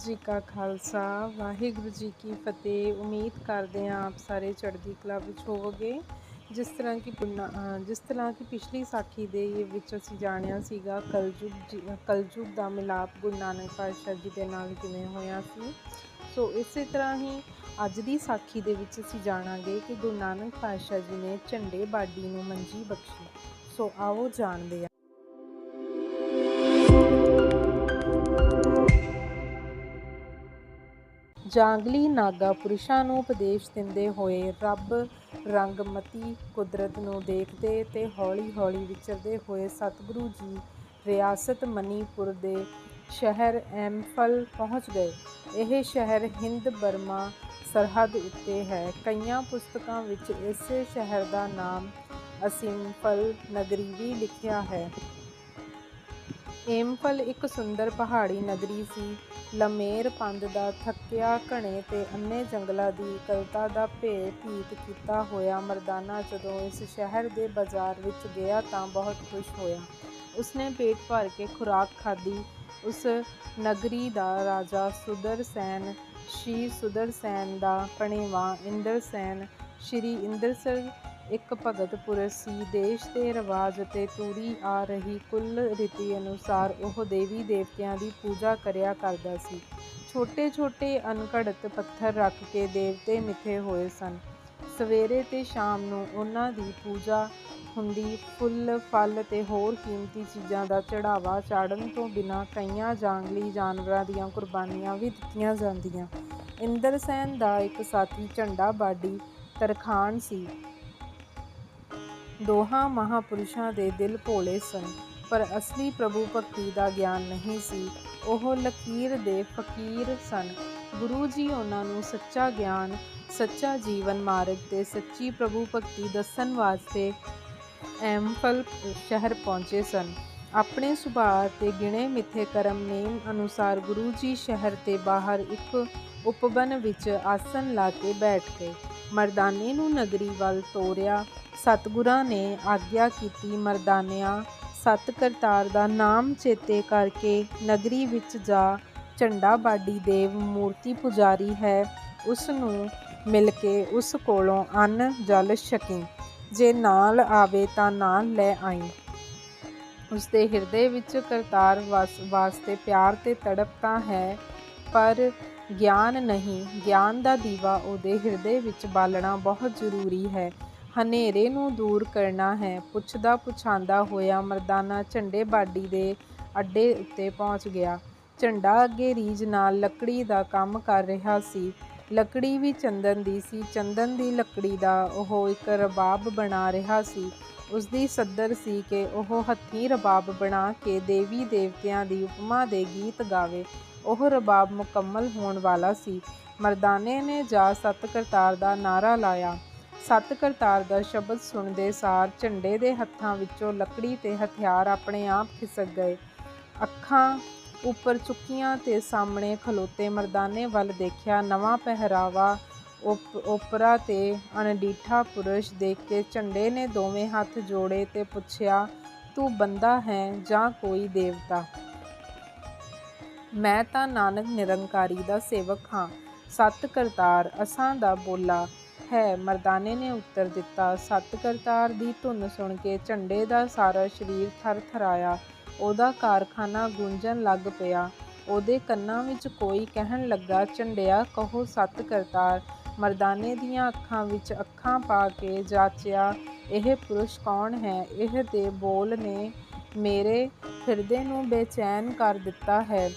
ਜੀ ਕਾ ਖਾਲਸਾ, ਵਾਹਿਗੁਰੂ ਜੀ ਕੀ ਫਤਿਹ। ਉਮੀਦ ਕਰਦੇ ਹਾਂ ਆਪ ਸਾਰੇ ਚੜ੍ਹਦੀ ਕਲਾ ਵਿੱਚ ਹੋਵੋਗੇ। ਜਿਸ ਤਰ੍ਹਾਂ ਕਿ ਪੁੰਨਾ- ਜਿਸ ਤਰ੍ਹਾਂ ਕਿ ਪਿਛਲੀ ਸਾਖੀ ਦੇ ਵਿੱਚ ਅਸੀਂ ਜਾਣਿਆ ਸੀਗਾ, ਕਲਯੁਗ ਜੀ- ਕਲਯੁਗ ਦਾ ਮਿਲਾਪ ਗੁਰੂ ਨਾਨਕ ਪਾਤਸ਼ਾਹ ਜੀ ਦੇ ਨਾਲ ਕਿਵੇਂ ਹੋਇਆ ਸੀ। ਸੋ ਇਸੇ ਤਰ੍ਹਾਂ ਹੀ ਅੱਜ ਦੀ ਸਾਖੀ ਦੇ ਵਿੱਚ ਅਸੀਂ ਜਾਣਾਂਗੇ ਕਿ ਗੁਰੂ ਨਾਨਕ ਪਾਤਸ਼ਾਹ ਜੀ ਨੇ ਝੰਡੇ ਬਾਡੀ ਨੂੰ ਮੰਜੀ ਬਖਸ਼ੀ। ਸੋ ਆਓ ਜਾਣਦੇ ਜਾਂਗਲੀ ਨਾਗਾ ਪੁਰਸ਼ਾਂ ਨੂੰ ਉਪਦੇਸ਼ ਦਿੰਦੇ ਹੋਏ ਰੱਬ ਰੰਗਮਤੀ ਕੁਦਰਤ ਨੂੰ ਦੇਖਦੇ ਤੇ ਹੌਲੀ-ਹੌਲੀ ਵਿਚਰਦੇ ਹੋਏ ਸਤਿਗੁਰੂ ਜੀ ਰਿਆਸਤ ਮਨੀਪੁਰ ਦੇ ਸ਼ਹਿਰ ਐਮਫਲ ਪਹੁੰਚ ਗਏ। ਇਹ ਸ਼ਹਿਰ ਹਿੰਦ ਬਰਮਾ ਸਰਹੱਦ ਉੱਤੇ ਹੈ। ਕਈਆਂ ਪੁਸਤਕਾਂ ਵਿੱਚ ਇਸੇ ਸ਼ਹਿਰ ਦਾ ਨਾਮ ਅਸਿੰਫਲ ਨਗਰੀ ਵੀ ਲਿਖਿਆ ਹੈ। ਏਮਫਲ ਇੱਕ ਸੁੰਦਰ ਪਹਾੜੀ ਨਗਰੀ ਸੀ। ਲਮੇਰ ਪੰਦ ਦਾ ਥੱਕਿਆ ਘਣੇ ਤੇ ਅੰਨੇ ਜੰਗਲਾਂ ਦੀ ਇਕਲਤਾ ਦਾ ਭੇ ਭੀਤ ਕੀਤਾ ਹੋਇਆ ਮਰਦਾਨਾ ਜਦੋਂ ਇਸ ਸ਼ਹਿਰ ਦੇ ਬਾਜ਼ਾਰ ਵਿੱਚ ਗਿਆ ਤਾਂ ਬਹੁਤ ਖੁਸ਼ ਹੋਇਆ। ਉਸਨੇ ਪੇਟ ਭਰ ਕੇ ਖੁਰਾਕ ਖਾਧੀ। ਉਸ ਨਗਰੀ ਦਾ ਰਾਜਾ ਸੁਦਰਸੈਨ ਸ਼੍ਰੀ ਸੁਦਰਸੈਨ ਦਾ ਪਣੇਵਾ ਇੰਦਰਸੈਨ ਸ਼੍ਰੀ ਇੰਦਰਸਰ ਇੱਕ ਭਗਤ ਪੁਰਸ਼ ਸੀ। ਦੇਸ਼ ਦੇ ਰਿਵਾਜ ਅਤੇ ਤੂਰੀ ਆ ਰਹੀ ਕੁੱਲ ਰੀਤੀ ਅਨੁਸਾਰ ਉਹ ਦੇਵੀ ਦੇਵਤਿਆਂ ਦੀ ਪੂਜਾ ਕਰਿਆ ਕਰਦਾ ਸੀ। ਛੋਟੇ ਛੋਟੇ ਅਣਘੜਤ ਪੱਥਰ ਰੱਖ ਕੇ ਦੇਵਤੇ ਮਿੱਥੇ ਹੋਏ ਸਨ। ਸਵੇਰੇ ਤੇ ਸ਼ਾਮ ਨੂੰ ਉਹਨਾਂ ਦੀ ਪੂਜਾ ਹੁੰਦੀ। ਫੁੱਲ, ਫਲ ਤੇ ਹੋਰ ਕੀਮਤੀ ਚੀਜ਼ਾਂ ਦਾ ਚੜਾਵਾ ਚਾੜਨ ਤੋਂ ਬਿਨਾਂ ਕਈਆਂ ਜਾਂਗਲੀ ਜਾਨਵਰਾਂ ਦੀਆਂ ਕੁਰਬਾਨੀਆਂ ਵੀ ਦਿੱਤੀਆਂ ਜਾਂਦੀਆਂ। ਇੰਦਰਸੈਨ ਦਾ ਇੱਕ ਸਾਥੀ ਝੰਡਾ ਬਾਡੀ ਤਰਖਾਣ ਸੀ। ਦੋਹਾਂ ਮਹਾਪੁਰਸ਼ਾਂ ਦੇ ਦਿਲ ਭੋਲੇ ਸਨ, ਪਰ ਅਸਲੀ ਪ੍ਰਭੂ ਭਗਤੀ ਦਾ ਗਿਆਨ ਨਹੀਂ ਸੀ। ਉਹ ਲਕੀਰ ਦੇ ਫਕੀਰ ਸਨ। ਗੁਰੂ ਜੀ ਉਹਨਾਂ ਨੂੰ ਸੱਚਾ ਗਿਆਨ, ਸੱਚਾ ਜੀਵਨ ਮਾਰਗ ਤੇ ਸੱਚੀ ਪ੍ਰਭੂ ਭਗਤੀ ਦੱਸਣ ਵਾਸਤੇ ਐਮਫਲ ਸ਼ਹਿਰ ਪਹੁੰਚੇ ਸਨ। ਆਪਣੇ ਸੁਭਾਅ ਤੇ ਗਿਣੇ ਮਿੱਥੇ ਕਰਮ ਨੇਮ ਅਨੁਸਾਰ ਗੁਰੂ ਜੀ ਸ਼ਹਿਰ ਤੇ ਬਾਹਰ ਇੱਕ ਉਪਬਨ ਵਿੱਚ ਆਸਨ ਲਾ ਕੇ ਬੈਠ ਗਏ। ਮਰਦਾਨੇ ਨੂੰ ਨਗਰੀ ਵੱਲ ਤੋਰਿਆ। ਸਤਿਗੁਰਾਂ ਨੇ ਆਗਿਆ ਕੀਤੀ ਮਰਦਾਨਿਆਂ। ਸਤ ਕਰਤਾਰ ਦਾ ਨਾਮ ਚੇਤੇ ਕਰਕੇ ਨਗਰੀ ਵਿੱਚ ਜਾ ਝੰਡਾ ਬਾਡੀ ਦੇਵ ਮੂਰਤੀ ਪੁਜਾਰੀ ਹੈ। ਉਸ ਨੂੰ ਮਿਲ ਕੇ ਉਸ ਕੋਲੋਂ ਅੰਨ ਜਲ ਛਕੀ। ਜੇ ਨਾਲ ਆਵੇ ਤਾਂ ਨਾਲ ਲੈ ਆਈ। ਉਸ ਦੇ ਹਿਰਦੇ ਵਿੱਚ ਕਰਤਾਰ ਵਾਸ- ਵਾਸਤੇ ਪਿਆਰ ਤੇ ਤੜਪ ਤਾਂ ਹੈ, ਪਰ ਗਿਆਨ ਨਹੀਂ। ਗਿਆਨ ਦਾ ਦੀਵਾ ਉਹਦੇ ਹਿਰਦੇ ਵਿੱਚ ਬਾਲਣਾ ਬਹੁਤ ਜ਼ਰੂਰੀ ਹੈ। ਹਨੇਰੇ ਨੂੰ ਦੂਰ ਕਰਨਾ ਹੈ। ਪੁੱਛਦਾ ਪੁਛਾਂਦਾ ਹੋਇਆ ਮਰਦਾਨਾ ਝੰਡੇ ਬਾਡੀ ਦੇ ਅੱਡੇ ਉੱਤੇ ਪਹੁੰਚ ਗਿਆ। ਝੰਡਾ ਅੱਗੇ ਰੀਝ ਨਾਲ ਲੱਕੜੀ ਦਾ ਕੰਮ ਕਰ ਰਿਹਾ ਸੀ। ਲੱਕੜੀ ਵੀ ਚੰਦਨ ਦੀ ਸੀ। ਚੰਦਨ ਦੀ ਲੱਕੜੀ ਦਾ ਉਹ ਇੱਕ ਰਬਾਬ ਬਣਾ ਰਿਹਾ ਸੀ। ਉਸ ਦੀ ਸੱਦਰ ਸੀ ਕਿ ਉਹ ਹੱਥੀਂ ਰਬਾਬ ਬਣਾ ਕੇ ਦੇਵੀ ਦੇਵਤਿਆਂ ਦੀ ਉਪਮਾ ਦੇ ਗੀਤ ਗਾਵੇ। ਉਹ ਰਬਾਬ ਮੁਕੰਮਲ ਹੋਣ ਵਾਲਾ ਸੀ। ਮਰਦਾਨੇ ਨੇ ਜਾ ਸਤ ਕਰਤਾਰ ਦਾ ਨਾਰਾ ਲਾਇਆ। ਸਤ ਕਰਤਾਰ ਦਾ ਸ਼ਬਦ ਸੁਣਦੇ ਸਾਰ ਝੰਡੇ ਦੇ ਹੱਥਾਂ ਵਿੱਚੋਂ ਲੱਕੜੀ ਤੇ ਹਥਿਆਰ ਆਪਣੇ ਆਪ ਖਿਸਕ ਗਏ। ਅੱਖਾਂ ਉੱਪਰ ਚੁੱਕੀਆਂ ਤੇ ਸਾਹਮਣੇ ਖਲੋਤੇ ਮਰਦਾਨੇ ਵੱਲ ਦੇਖਿਆ ਨਵਾਂ ਪਹਿਰਾਵਾ, ਉਪ ਓਪਰਾ ਤੇ ਅਣਡੀਠਾ ਪੁਰਸ਼ ਦੇਖ ਕੇ ਝੰਡੇ ਨੇ ਦੋਵੇਂ ਹੱਥ ਜੋੜੇ ਤੇ ਪੁੱਛਿਆ, ਤੂੰ ਬੰਦਾ ਹੈ ਜਾਂ ਕੋਈ ਦੇਵਤਾ? ਮੈਂ ਤਾਂ ਨਾਨਕ ਨਿਰੰਕਾਰੀ ਦਾ ਸੇਵਕ ਹਾਂ, ਸਤ ਕਰਤਾਰ ਅਸਾਂ ਦਾ ਬੋਲਾ। ਹੈ, ਮਰਦਾਨੇ ਨੇ ਉੱਤਰ ਦਿੱਤਾ। ਸਤ ਕਰਤਾਰ ਦੀ ਧੁਨ ਸੁਣ ਕੇ ਝੰਡੇ ਦਾ ਸਾਰਾ ਸਰੀਰ ਥਰ-ਥਰਾਇਆ। ਉਹਦਾ ਕਾਰਖਾਨਾ ਗੂੰਜਣ ਲੱਗ ਪਿਆ। ਉਹਦੇ ਕੰਨਾਂ ਵਿੱਚ ਕੋਈ ਕਹਿਣ ਲੱਗਾ, ਝੰਡਿਆ, ਕਹੋ ਸਤ ਕਰਤਾਰ। ਮਰਦਾਨੇ ਦੀਆਂ ਅੱਖਾਂ ਵਿੱਚ ਅੱਖਾਂ ਪਾ ਕੇ ਜਾਚਿਆ, ਇਹ ਪੁਰਸ਼ ਕੌਣ ਹੈ? ਇਹ ਦੇ ਬੋਲ ਨੇ ਮੇਰੇ ਹਿਰਦੇ ਨੂੰ ਬੇਚੈਨ ਕਰ ਦਿੱਤਾ ਹੈ।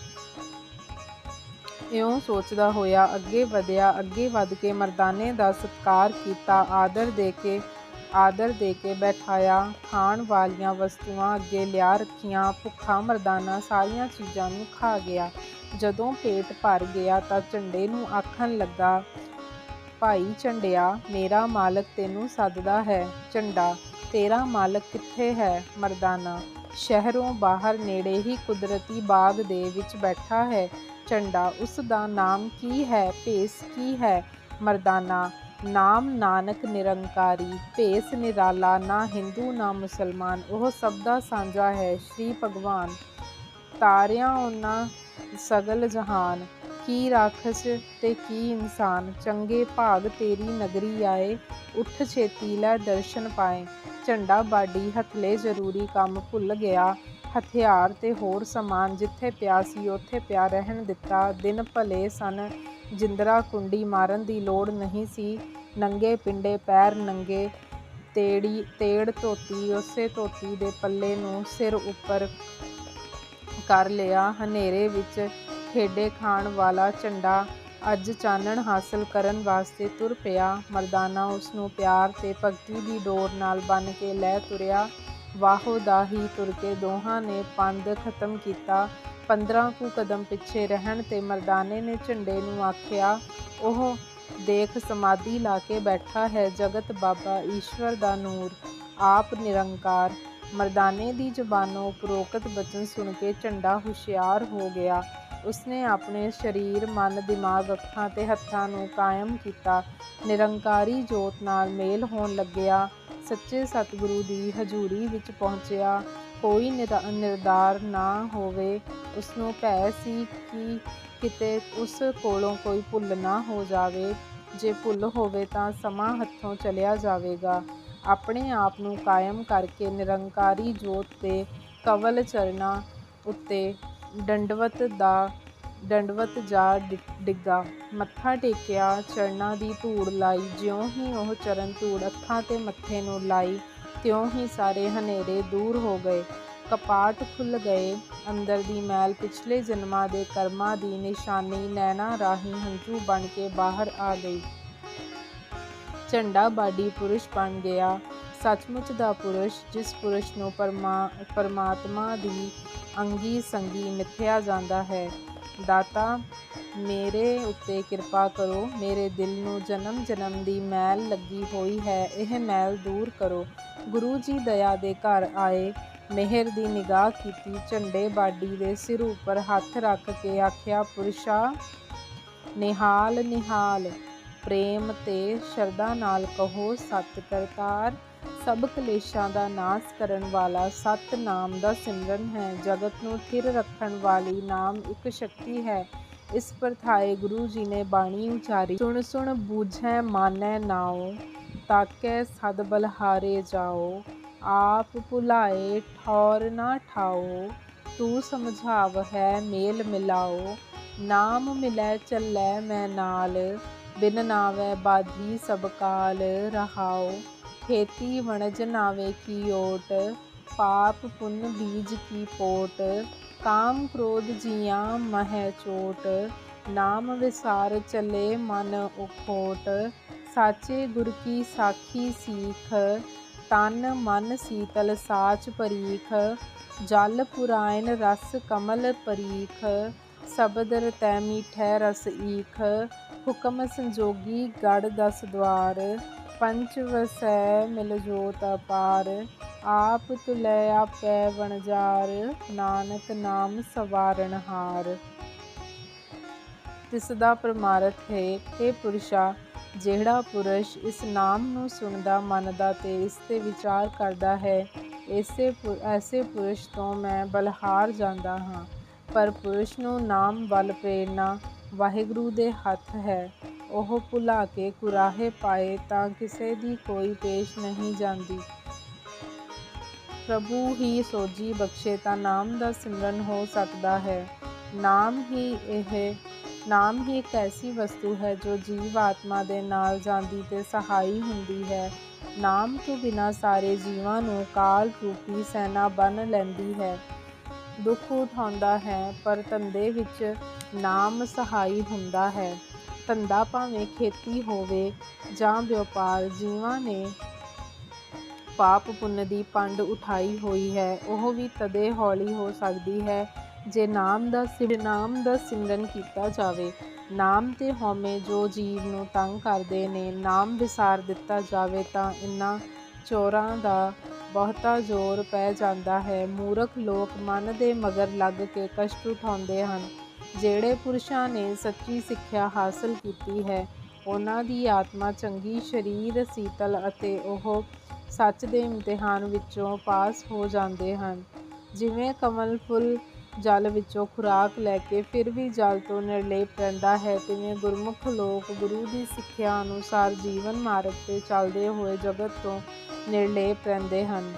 ਇਉਂ ਸੋਚਦਾ ਹੋਇਆ ਅੱਗੇ ਵਧਿਆ, ਅੱਗੇ ਵਧ ਕੇ ਮਰਦਾਨੇ ਦਾ ਸਤਕਾਰ ਕੀਤਾ, ਆਦਰ ਦੇ ਕੇ ਆਦਰ ਦੇ ਕੇ ਬੈਠਾਇਆ, ਖਾਣ ਵਾਲੀਆਂ ਵਸਤੂਆਂ ਅੱਗੇ ਲਿਆ ਰੱਖੀਆਂ, ਭੁੱਖਾ ਮਰਦਾਨਾ ਸਾਰੀਆਂ ਚੀਜ਼ਾਂ ਨੂੰ ਖਾ ਗਿਆ। ਜਦੋਂ ਪੇਟ ਭਰ ਗਿਆ ਤਾਂ ਝੰਡੇ ਨੂੰ ਆਖਣ ਲੱਗਾ, ਭਾਈ ਝੰਡਿਆ, ਮੇਰਾ ਮਾਲਕ ਤੈਨੂੰ ਸੱਦਦਾ ਹੈ। ਝੰਡਾ, ਤੇਰਾ ਮਾਲਕ ਕਿੱਥੇ ਹੈ, ਮਰਦਾਨਾ? ਸ਼ਹਿਰੋਂ ਬਾਹਰ ਨੇੜੇ ਹੀ ਕੁਦਰਤੀ ਬਾਗ ਦੇ ਵਿੱਚ ਬੈਠਾ ਹੈ। ਝੰਡਾ ਉਸ ਦਾ ਨਾਮ ਕੀ ਹੈ? ਭੇਸ ਕੀ ਹੈ? ਮਰਦਾਨਾ ਨਾਮ ਨਾਨਕ ਨਿਰੰਕਾਰੀ, ਭੇਸ ਨਿਰਾਲਾ, ਨਾ ਹਿੰਦੂ, ਨਾ ਮੁਸਲਮਾਨ, ਉਹ ਸਭ ਦਾ ਸਾਂਝਾ ਹੈ। ਸ਼੍ਰੀ ਭਗਵਾਨ, ਤਾਰਿਆਂ ਉਹਨਾਂ ਸਗਲ ਜਹਾਨ, ਕੀ ਰਾਖਸ਼ ਤੇ ਕੀ ਇਨਸਾਨ, ਚੰਗੇ ਭਾਗ ਤੇਰੀ ਨਗਰੀ ਆਏ, ਉੱਠ ਛੇਤੀ ਲੈ ਦਰਸ਼ਨ ਪਾਏ। ਝੰਡਾ ਬਾਡੀ, ਹਥਲੇ ਜ਼ਰੂਰੀ ਕੰਮ ਭੁੱਲ ਗਿਆ, ਹਥਿਆਰ ਤੇ ਹੋਰ ਸਮਾਨ ਜਿੱਥੇ ਪਿਆ ਸੀ, ਉੱਥੇ ਪਿਆ ਰਹਿਣ ਦਿੱਤਾ। ਦਿਨ ਭਲੇ ਸਨ ਜਿੰਦਰਾ ਕੁੰਡੀ ਮਾਰਨ ਦੀ ਲੋੜ ਨਹੀਂ ਸੀ। ਨੰਗੇ ਪਿੰਡੇ ਪੈਰ ਨੰਗੇ ਤੇੜੀ, ਤੇੜ ਧੋਤੀ, ਉਸੇ ਧੋਤੀ ਦੇ ਪੱਲੇ ਨੂੰ ਸਿਰ ਉੱਪਰ ਕਰ ਲਿਆ। ਹਨੇਰੇ ਵਿੱਚ ਖੇਡੇ ਖਾਣ ਵਾਲਾ ਝੰਡਾ ਅੱਜ ਚਾਨਣ ਹਾਸਲ ਕਰਨ ਵਾਸਤੇ ਤੁਰ ਪਿਆ। ਮਰਦਾਨਾ ਉਸ ਨੂੰ ਪਿਆਰ ਤੇ ਭਗਤੀ ਦੀ ਡੋਰ ਨਾਲ ਬੰਨ ਕੇ ਲੈ ਤੁਰਿਆ। ਵਾਹੋ ਦਾ ਹੀ ਤੁਰ ਕੇ ਦੋਹਾਂ ਨੇ ਪੰਦ ਖਤਮ ਕੀਤਾ। 15 ਕੁ ਕਦਮ ਪਿੱਛੇ ਰਹਿਣ ਤੇ ਮਰਦਾਨੇ ਨੇ ਝੰਡੇ ਨੂੰ ਆਖਿਆ ਉਹ ਦੇਖ ਸਮਾਧੀ ਲਾ ਕੇ ਬੈਠਾ ਹੈ ਜਗਤ ਬਾਬਾ ਈਸ਼ਵਰ ਦਾ ਨੂਰ। ਆਪ ਨਿਰੰਕਾਰ। ਮਰਦਾਨੇ ਦੀ ਜ਼ੁਬਾਨੋਂ ਉਪਰੋਕਤ ਬਚਨ ਸੁਣ ਕੇ ਝੰਡਾ ਹੁਸ਼ਿਆਰ ਹੋ ਗਿਆ। ਉਸਨੇ ਆਪਣੇ ਸਰੀਰ, ਮਨ, ਦਿਮਾਗ, ਅੱਖਾਂ ਤੇ ਹੱਥਾਂ ਨੂੰ ਕਾਇਮ ਕੀਤਾ। ਨਿਰੰਕਾਰੀ ਜੋਤ ਨਾਲ ਮੇਲ ਹੋਣ ਲੱਗਿਆ। ਸੱਚੇ ਸਤਿਗੁਰੂ ਦੀ ਹਜ਼ੂਰੀ ਵਿੱਚ ਪਹੁੰਚਿਆ। ਕੋਈ ਨਿਰਾ- ਨਿਰਦਾਰ ਨਾ ਹੋਵੇ ਉਸ ਨੂੰ ਭੈ ਸੀ ਕਿ ਕਿਤੇ ਉਸ ਕੋਲੋਂ ਕੋਈ ਭੁੱਲ ਨਾ ਹੋ ਜਾਵੇ। ਜੇ ਭੁੱਲ ਹੋਵੇ ਤਾਂ ਸਮਾਂ ਹੱਥੋਂ ਚਲਿਆ ਜਾਵੇਗਾ। ਆਪਣੇ ਆਪ ਨੂੰ ਕਾਇਮ ਕਰਕੇ ਨਿਰੰਕਾਰੀ ਜੋਤ ਦੇ ਕਵਲ ਚਰਨਾਂ ਉੱਤੇ ਡੰਡਵਤ ਦਾ, ਡੰਡਵਤ ਜਾ ਡਿ- ਡਿੱਗਾ। ਮੱਥਾ ਟੇਕਿਆ, ਚਰਨਾਂ ਦੀ ਧੂੜ ਲਾਈ, ਜਿਉਂ ਹੀ ਉਹ ਚਰਨ ਧੂੜ ਅੱਖਾਂ ਤੇ ਮੱਥੇ ਨੂੰ ਲਾਈ ਤਿਉਂ ਹੀ ਸਾਰੇ ਹਨੇਰੇ ਦੂਰ ਹੋ ਗਏ। ਕਪਾਟ ਖੁੱਲ ਗਏ। ਅੰਦਰ ਦੀ ਮੈਲ ਪਿਛਲੇ ਜਨਮਾਂ ਦੇ ਕਰਮਾਂ ਦੀ ਨਿਸ਼ਾਨੀ ਨੈਣਾ ਰਾਹੀਂ ਹੰਝੂ ਬਣ ਕੇ ਬਾਹਰ ਆ ਗਈ। ਝੰਡਾ ਬਾਡੀ ਪੁਰਸ਼ ਬਣ ਗਿਆ। ਸੱਚਮੁੱਚ ਦਾ ਪੁਰਸ਼, ਜਿਸ ਪੁਰਸ਼ ਨੂੰ ਪਰਮਾ, ਪਰਮਾਤਮਾ ਦੀ ਅੰਗੀ ਸੰਗੀ ਮਿੱਥਿਆ ਜਾਂਦਾ ਹੈ। ਦਾਤਾ ਮੇਰੇ ਉੱਤੇ ਕਿਰਪਾ ਕਰੋ, ਮੇਰੇ ਦਿਲ ਨੂੰ ਜਨਮ ਜਨਮ ਦੀ ਮੈਲ ਲੱਗੀ ਹੋਈ ਹੈ, ਇਹ ਮੈਲ ਦੂਰ ਕਰੋ। ਗੁਰੂ ਜੀ ਦਇਆ ਦੇ ਘਰ ਆਏ, ਮਿਹਰ ਦੀ ਨਿਗਾਹ ਕੀਤੀ, ਝੰਡੇ ਬਾਡੀ ਦੇ ਸਿਰ ਉੱਪਰ ਹੱਥ ਰੱਖ ਕੇ ਆਖਿਆ, ਪੁਰਸ਼ਾ, ਨਿਹਾਲ ਨਿਹਾਲ। ਪ੍ਰੇਮ ਤੇ ਸ਼ਰਧਾ ਨਾਲ ਕਹੋ ਸਤ ਕਰਤਾਰ ਸਭ ਕਲੇਸ਼ਾਂ ਦਾ ਨਾਸ ਕਰਨ ਵਾਲਾ ਸਤ ਨਾਮ ਦਾ ਸਿਮਰਨ ਹੈ। ਜਗਤ ਨੂੰ ਥਿਰ ਰੱਖਣ ਵਾਲੀ ਨਾਮ ਇੱਕ ਸ਼ਕਤੀ ਹੈ। ਇਸ ਪਰਥਾਏ ਗੁਰੂ ਜੀ ਨੇ ਬਾਣੀ ਉਚਾਰੀ, ਸੁਣ ਸੁਣ ਬੂਝੈ ਮਾਨੈ ਨਾਉ, ਤਾਕੈ ਸਦ ਬਲਹਾਰੇ ਜਾਓ ਆਪ ਭੁਲਾਏ ਠੌਰ ਨਾ ਠਾਓ ਤੂੰ ਸਮਝਾਵ ਹੈ ਮੇਲ ਮਿਲਾਓ ਨਾਮ ਮਿਲੈ ਚੱਲੈ ਮੈਂ ਨਾਲ, ਬਿਨ ਨਾਵੈ ਬਾਧੀ ਸਭ ਕਾਲ ਰਹਾਓ ਖੇਤੀ ਵਣਜ ਨਾਵੇ ਕੀ ਓਟ, ਪਾਪ ਪੁੰਨ ਬੀਜ ਕੀ ਪੋਟ ਕਾਮ ਕ੍ਰੋਧ ਜੀਆਂ ਮਹਿ ਚੋਟ, ਨਾਮ ਵਿਸਾਰ ਚਲੇ ਮਨ ਉਖੋਟ। ਸਾਚੇ ਗੁਰ ਕੀ ਸਾਖੀ ਸੀਖ, ਤਨ ਮਨ ਸੀਤਲ ਸਾਚ ਪਰੀਖ। ਜਲ ਪੁਰਾਇਨ ਰਸ ਕਮਲ ਪਰੀਖ ਸ਼ਬਦ ਰਤੈ ਮੀਠੈ ਰਸ ਈਖ। ਹੁਕਮ ਸੰਜੋਗੀ ਗੜ ਦਸ ਦਵਾਰ ਪੰਚ ਵਸੈ ਮਿਲ ਜੋਤ ਅਪਾਰ। ਆਪ ਤੁਲੈ ਆਪੈ ਬਣਜਾਰ ਨਾਨਕ ਨਾਮ ਸਵਾਰਨ ਹਾਰ। ਤਿਸ ਦਾ ਪ੍ਰਮਾਰਥ ਹੈ ਇਹ ਪੁਰਸ਼ਾ, ਜਿਹੜਾ ਪੁਰਸ਼ ਇਸ ਨਾਮ ਨੂੰ ਸੁਣਦਾ, ਮੰਨਦਾ ਤੇ ਇਸ ਤੇ ਵਿਚਾਰ ਕਰਦਾ ਹੈ, ਐਸੇ ਪੁ- ਐਸੇ ਪੁਰਸ਼ ਤੋਂ ਮੈਂ ਬਲਹਾਰ ਜਾਂਦਾ ਹਾਂ। ਪਰ ਪੁਰਸ਼ ਨੂੰ ਨਾਮ ਵੱਲ ਪ੍ਰੇਰਨਾ ਵਾਹਿਗੁਰੂ ਦੇ ਹੱਥ ਹੈ। ਉਹ ਭੁਲਾ ਕੇ ਕੁਰਾਹੇ ਪਾਏ ਤਾਂ ਕਿਸੇ ਦੀ ਕੋਈ ਪੇਸ਼ ਨਹੀਂ ਜਾਂਦੀ। ਪ੍ਰਭੂ ਹੀ ਸੋਜੀ ਬਖਸ਼ੇ ਤਾਂ ਨਾਮ ਦਾ ਸਿਮਰਨ ਹੋ ਸਕਦਾ ਹੈ। ਨਾਮ ਹੀ ਇਹ, ਨਾਮ ਹੀ ਇੱਕ ਐਸੀ ਵਸਤੂ ਹੈ ਜੋ ਜੀਵ ਆਤਮਾ ਦੇ ਨਾਲ ਜਾਂਦੀ ਤੇ ਸਹਾਈ ਹੁੰਦੀ ਹੈ। ਨਾਮ ਤੋਂ ਬਿਨਾ ਸਾਰੇ ਜੀਵਾਂ ਨੂੰ ਕਾਲ ਰੂਪੀ ਸੈਨਾ ਬੰਨ ਲੈਂਦੀ ਹੈ। ਦੁੱਖ ਉਠਾਉਂਦਾ ਹੈ, ਪਰ ਧੰਦੇ ਵਿੱਚ ਨਾਮ ਸਹਾਈ ਹੁੰਦਾ ਹੈ। ਧੰਦਾ ਭਾਵੇਂ ਖੇਤੀ ਹੋਵੇ ਜਾਂ ਵਪਾਰ ਜੀਵਾਂ ਨੇ ਪਾਪ ਪੁੰਨ ਦੀ ਪੰਡ ਉਠਾਈ ਹੋਈ ਹੈ, ਉਹ ਵੀ ਤਦੇ ਹੌਲੀ ਹੋ ਸਕਦੀ ਹੈ, ਜੇ ਨਾਮ ਦਾ ਸਿਰ ਨਾਮ ਦਾ ਸਿਮਰਨ ਕੀਤਾ ਜਾਵੇ। ਨਾਮ ਤੇ ਹਉਮੈ ਜੋ ਜੀਵ ਨੂੰ ਤੰਗ ਕਰਦੇ ਨੇ, ਨਾਮ ਵਿਸਾਰ ਦਿੱਤਾ ਜਾਵੇ ਤਾਂ ਇਨ੍ਹਾਂ ਚੋਰਾਂ ਦਾ ਬਹੁਤਾ ਜ਼ੋਰ ਪੈ ਜਾਂਦਾ ਹੈ। ਮੂਰਖ ਲੋਕ ਮਨ ਦੇ ਮਗਰ ਲੱਗ ਕੇ ਕਸ਼ਟ ਉਠਾਉਂਦੇ ਹਨ। ਜਿਹੜੇ ਪੁਰਸ਼ਾਂ ਨੇ ਸੱਚੀ ਸਿੱਖਿਆ ਹਾਸਲ ਕੀਤੀ ਹੈ ਉਹਨਾਂ ਦੀ ਆਤਮਾ ਚੰਗੀ ਸਰੀਰ, ਸੀਤਲ ਅਤੇ ਉਹ ਸੱਚ ਦੇ ਇਮਤਿਹਾਨ ਵਿੱਚੋਂ ਪਾਸ ਹੋ ਜਾਂਦੇ ਹਨ। ਜਿਵੇਂ ਕਮਲ ਫੁੱਲ ਜਲ ਵਿੱਚੋਂ ਖੁਰਾਕ ਲੈ ਕੇ ਫਿਰ ਵੀ ਜਲ ਤੋਂ ਨਿਰਲੇਪ ਰਹਿੰਦਾ ਹੈ, ਤਿਵੇਂ ਗੁਰਮੁਖ ਲੋਕ ਗੁਰੂ ਦੀ ਸਿੱਖਿਆ ਅਨੁਸਾਰ ਜੀਵਨ ਮਾਰਗ ਤੇ ਚੱਲਦੇ ਹੋਏ ਜਗਤ ਤੋਂ ਨਿਰਲੇਪ ਰਹਿੰਦੇ ਹਨ।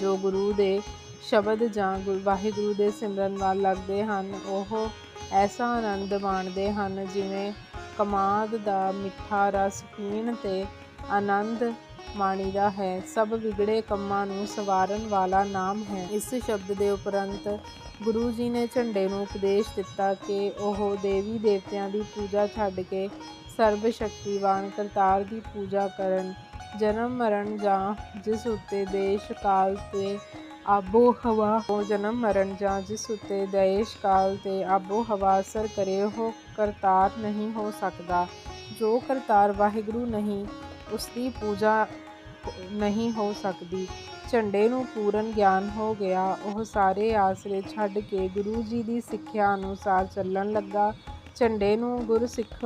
ਜੋ ਗੁਰੂ ਦੇ ਸ਼ਬਦ ਜਾਂ ਗੁਰ, ਵਾਹਿਗੁਰੂ ਦੇ ਸਿਮਰਨ ਵੱਲ ਲੱਗਦੇ ਹਨ, ਉਹ ਐਸਾ ਆਨੰਦ ਮਾਣਦੇ ਹਨ ਜਿਵੇਂ ਕਮਾਦ ਦਾ ਮਿੱਠਾ ਰਸ ਪੀਣ ਤੇ ਆਨੰਦ ਮਾਣੀਦਾ ਹੈ। ਸਭ ਵਿਗੜੇ ਕੰਮਾਂ ਨੂੰ ਸਵਾਰਨ ਵਾਲਾ ਨਾਮ ਹੈ। ਇਸ ਸ਼ਬਦ ਦੇ ਉਪਰੰਤ ਗੁਰੂ ਜੀ ਨੇ ਝੰਡੇ ਨੂੰ ਉਪਦੇਸ਼ ਦਿੱਤਾ ਕਿ ਉਹ ਦੇਵੀ ਦੇਵਤਿਆਂ ਦੀ ਪੂਜਾ ਛੱਡ ਕੇ ਸਰਬ ਸ਼ਕਤੀਵਾਨ ਕਰਤਾਰ ਦੀ ਪੂਜਾ ਕਰਨ, ਜਨਮ ਮਰਨ ਜਾਂ ਜਿਸ ਉੱਤੇ ਦੇਸ਼ ਕਾਲ ਤੇ ਆਬੋ ਹਵਾ ਉਹ ਜਨਮ ਮਰਨ ਜਾਂ ਜਿਸ ਉੱਤੇ ਦੇਸ਼ ਕਾਲ ਤੇ ਆਬੋ ਹਵਾ ਅਸਰ ਕਰੇ ਉਹ ਕਰਤਾਰ ਨਹੀਂ ਹੋ ਸਕਦਾ। ਜੋ ਕਰਤਾਰ ਵਾਹਿਗੁਰੂ ਨਹੀਂ ਉਸ ਦੀ ਪੂਜਾ ਨਹੀਂ ਹੋ ਸਕਦੀ। ਝੰਡੇ ਨੂੰ ਪੂਰਨ ਗਿਆਨ ਹੋ ਗਿਆ। ਉਹ ਸਾਰੇ ਆਸਰੇ ਛੱਡ ਕੇ ਗੁਰੂ ਜੀ ਦੀ ਸਿੱਖਿਆ ਅਨੁਸਾਰ ਚੱਲਣ ਲੱਗਾ। ਝੰਡੇ ਨੂੰ ਗੁਰਸਿੱਖ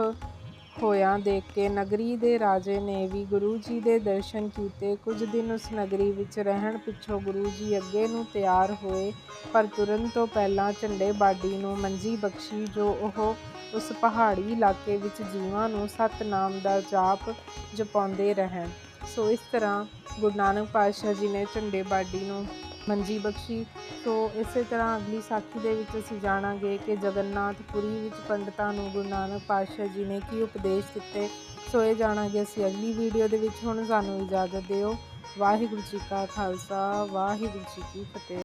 ਹੋਇਆ ਦੇਖ ਕੇ ਨਗਰੀ ਦੇ ਰਾਜੇ ਨੇ ਵੀ ਗੁਰੂ ਜੀ ਦੇ ਦਰਸ਼ਨ ਕੀਤੇ। ਕੁਝ ਦਿਨ ਉਸ ਨਗਰੀ ਵਿੱਚ ਰਹਿਣ ਪਿੱਛੋਂ ਗੁਰੂ ਜੀ ਅੱਗੇ ਨੂੰ ਤਿਆਰ ਹੋਏ। ਪਰ ਤੁਰਨ ਤੋਂ ਪਹਿਲਾਂ ਝੰਡੇ ਬਾਡੀ ਨੂੰ ਮੰਜੀ ਬਖਸ਼ੀ, ਜੋ ਉਹ ਉਸ ਪਹਾੜੀ ਇਲਾਕੇ ਵਿੱਚ ਜੀਵਾਂ ਨੂੰ ਸਤਨਾਮ ਦਾ ਜਾਪ ਜਪਾਉਂਦੇ ਰਹਿਣ। ਸੋ ਇਸ ਤਰ੍ਹਾਂ ਗੁਰੂ ਨਾਨਕ ਪਾਤਸ਼ਾਹ ਜੀ ਨੇ ਝੰਡੇ ਬਾਡੀ ਨੂੰ ਮੰਜੀ ਬਖਸ਼ੀ। ਸੋ ਇਸੇ ਤਰ੍ਹਾਂ ਅਗਲੀ ਸਾਖੀ ਦੇ ਵਿੱਚ ਅਸੀਂ ਜਾਣਾਂਗੇ ਕਿ ਜਗਨਨਾਥਪੁਰੀ ਵਿੱਚ ਪੰਡਤਾਂ ਨੂੰ ਗੁਰੂ ਨਾਨਕ ਪਾਤਸ਼ਾਹ ਜੀ ਨੇ ਕੀ ਉਪਦੇਸ਼ ਦਿੱਤੇ। ਸੋ ਇਹ ਜਾਣਾਂਗੇ ਅਸੀਂ ਅਗਲੀ ਵੀਡੀਓ ਦੇ ਵਿੱਚ। ਹੁਣ ਸਾਨੂੰ ਇਜਾਜ਼ਤ ਦਿਓ। ਵਾਹਿਗੁਰੂ ਜੀ ਕਾ ਖਾਲਸਾ, ਵਾਹਿਗੁਰੂ ਜੀ ਕੀ ਫਤਿਹ।